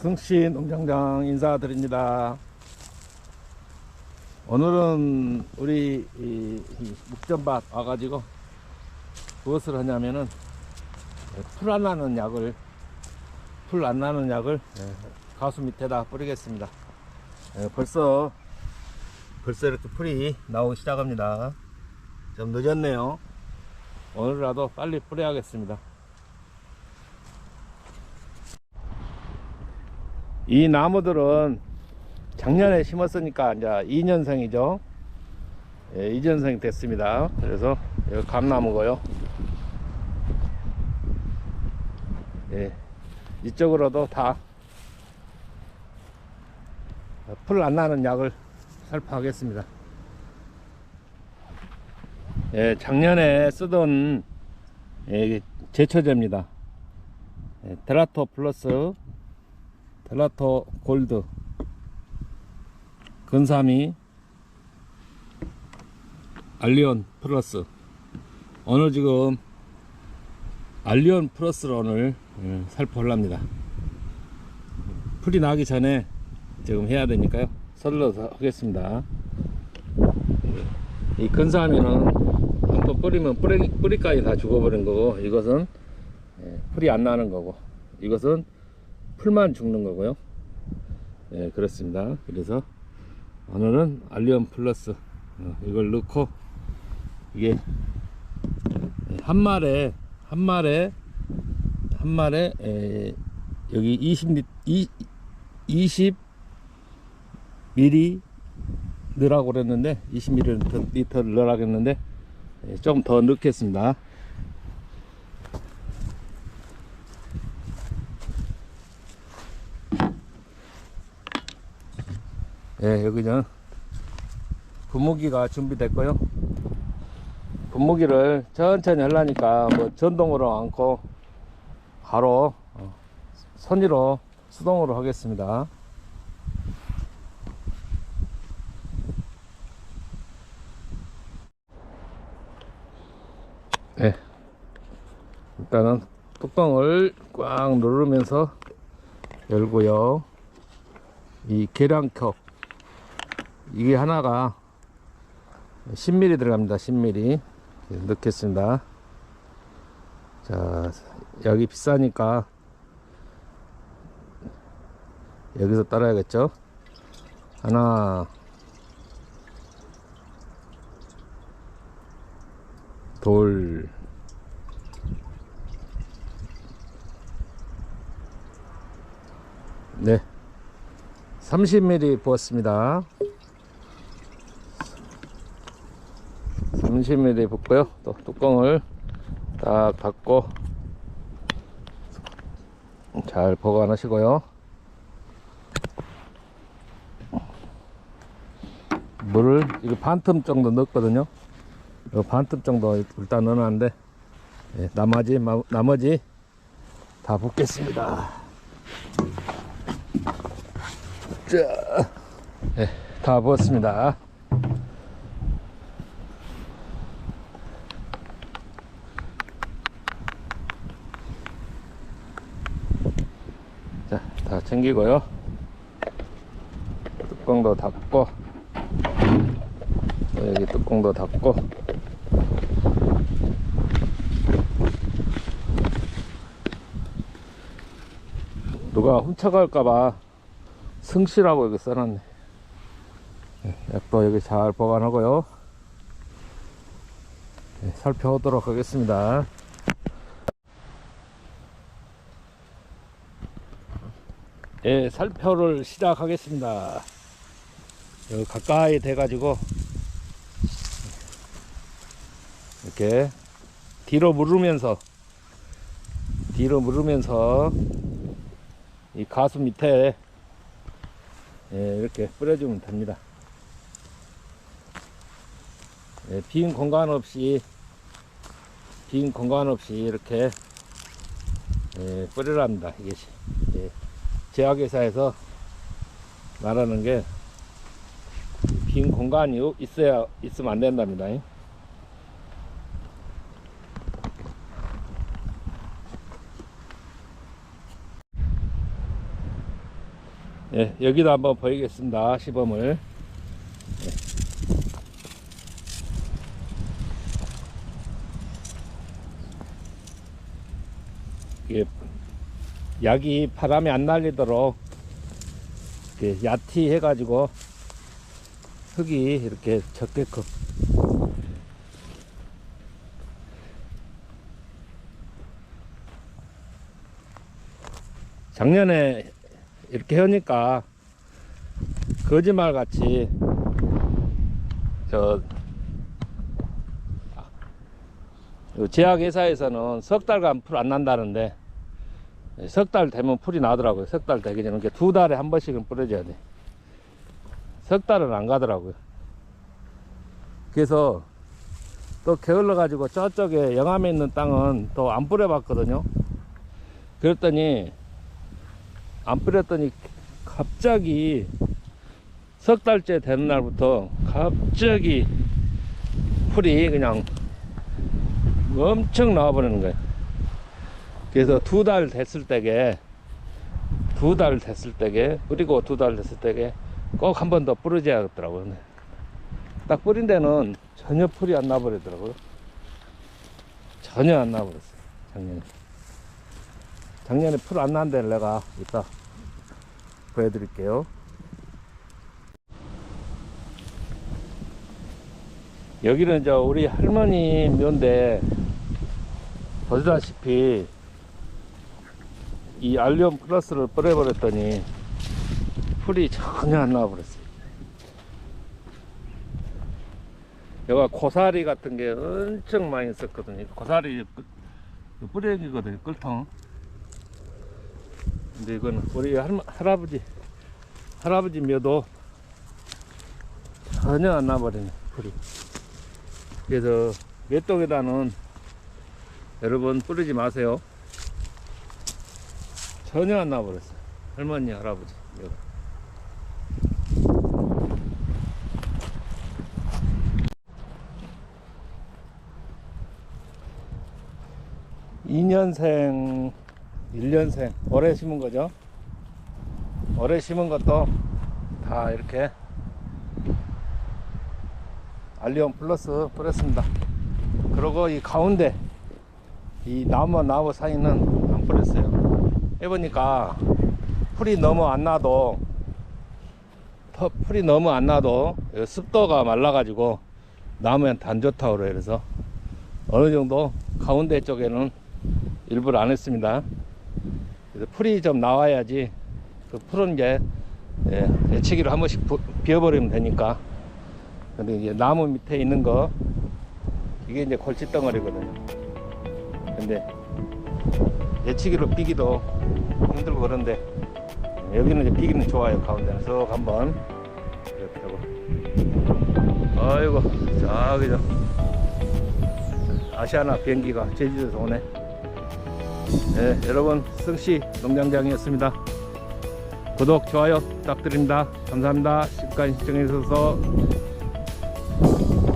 승씨 농장장 인사드립니다. 오늘은 우리 이, 이 묵전밭 와가지고 무엇을 하냐면은 풀 안 나는 약을 풀 안 나는 약을 예, 가수 밑에다 뿌리겠습니다. 예, 벌써 벌써 이렇게 풀이 나오기 시작합니다. 좀 늦었네요. 오늘이라도 빨리 뿌려야겠습니다. 이 나무들은 작년에 심었으니까 이제 2년생이죠. 예, 2년생 됐습니다. 그래서 이거 감나무고요. 예, 이쪽으로도 다 풀 안 나는 약을 살포하겠습니다. 예, 작년에 쓰던 예, 제초제입니다. 예, 드라토 플러스 델라토 골드. 근삼이 알리온 플러스. 오늘 지금 알리온 플러스로 오늘 음, 살포하랍니다. 풀이 나기 전에 지금 해야 되니까요. 설러서 하겠습니다. 이 근삼이는 한번 뿌리면 뿌리, 뿌리까지 다 죽어버린 거고 이것은 예, 풀이 안 나는 거고 이것은 풀만 죽는 거고요. 예, 그렇습니다. 그래서 오늘은 알리온 플러스 어, 이걸 넣고 이게 한 마리에 한 마리에 한 마리에 에, 여기 20리 20 미리 넣으라고 그랬는데 20ml 넣으라고 했는데 예, 좀더 넣겠습니다. 예, 여기는 분무기가 준비됐고요. 분무기를 천천히 하려니까 뭐 전동으로 않고 바로 어, 선의로 수동으로 하겠습니다. 네. 일단은 뚜껑을 꽉 누르면서 열고요. 이 계량컵 이게 하나가 10mm 들어갑니다. 10mm 넣겠습니다. 자, 여기 비싸니까 여기서 따라야겠죠? 하나, 둘, 네, 30mm 부었습니다. 30mm 붓고요. 또 뚜껑을 딱 닫고 잘 보관하시고요. 물을 이거 반틈 정도 넣었거든요. 이거 반틈 정도 일단 넣어놨는데 예, 나머지 마- 나머지 다 붓겠습니다. 자, 예, 다 부었습니다. 자, 다 챙기고요. 뚜껑도 닫고, 또 여기 뚜껑도 닫고, 누가 훔쳐갈까봐 승씨라고 여기 써놨네. 네, 약도 여기 잘 보관하고요. 네, 살펴보도록 하겠습니다. 예, 살표를 시작하겠습니다. 여기 가까이 돼가지고 이렇게 뒤로 물으면서 뒤로 물으면서 이 가수 밑에 예, 이렇게 뿌려주면 됩니다. 예, 빈 공간 없이 빈 공간 없이 이렇게 예, 뿌리랍니다. 이게 예, 제약회사에서 말하는 게 빈 공간이 있어야 있으면 안 된답니다. 예, 여기도 한번 보이겠습니다. 시범을. 예. 이게 약이 바람이 안 날리도록 이렇게 야티 해가지고 흙이 이렇게 적게끔. 작년에 이렇게 하니까 거짓말 같이 저 제약회사에서는 석 달간 풀 안 난다는데 석 달 되면 풀이 나더라고요. 석 달 되기 전에 그러니까 두 달에 한 번씩은 뿌려줘야 돼. 석 달은 안 가더라고요. 그래서 또 게을러 가지고 저쪽에 영암에 있는 땅은 또 안 뿌려 봤거든요. 그랬더니 안 뿌렸더니 갑자기 석 달째 되는 날부터 갑자기 풀이 그냥 엄청 나와버리는 거예요. 그래서 두 달 됐을 때게 두 달 됐을 때게 뿌리고 두 달 됐을 때게 꼭 한 번 더 뿌려줘야겠더라고요. 근데 딱 뿌린 데는 전혀 풀이 안 나버리더라고요. 전혀 안 나버렸어요. 작년에. 작년에 풀 안 난 데를 내가 이따 보여드릴게요. 여기는 저 우리 할머니 묘인데 보시다시피 이 알리움 플러스를 뿌려버렸더니 풀이 전혀 안 나와버렸어요. 여기가 고사리 같은 게 엄청 많이 있었거든요. 고사리 뿌려기거든요. 끌통. 근데 이건 우리 할, 할아버지 할아버지 묘도 전혀 안 나버리네 풀이 그래서 맷독에다는 여러분 뿌리지 마세요 전혀 안 나버렸어요. 할머니 할아버지 묘. 이년생 1년생 올해 심은 거죠? 올해 심은 것도 다 이렇게 알리온 플러스 뿌렸습니다. 그리고 이 가운데 이 나무 나무 사이는 안 뿌렸어요 해보니까 풀이 너무 안 나도 터- 풀이 너무 안 나도 습도가 말라 가지고 나무한테 안 좋다고 그래요. 그래서 어느 정도 가운데 쪽에는 일부러 안 했습니다. 그래서 풀이 좀 나와야지 그 푸른 게 예, 예치기로 한 번씩 부- 비워버리면 되니까. 근데 이제 나무 밑에 있는 거 이게 이제 골칫덩어리거든요. 근데 예치기로 비기도 힘들고 그런데 여기는 이제 비기는 좋아요 가운데는 쏙 한번 이렇게 하고 아이고 저기 저 아시아나 비행기가 제주도에서 오네 네, 여러분 승씨 농장장이었습니다. 구독, 좋아요 부탁드립니다. 감사합니다. 시간 시청해 주셔서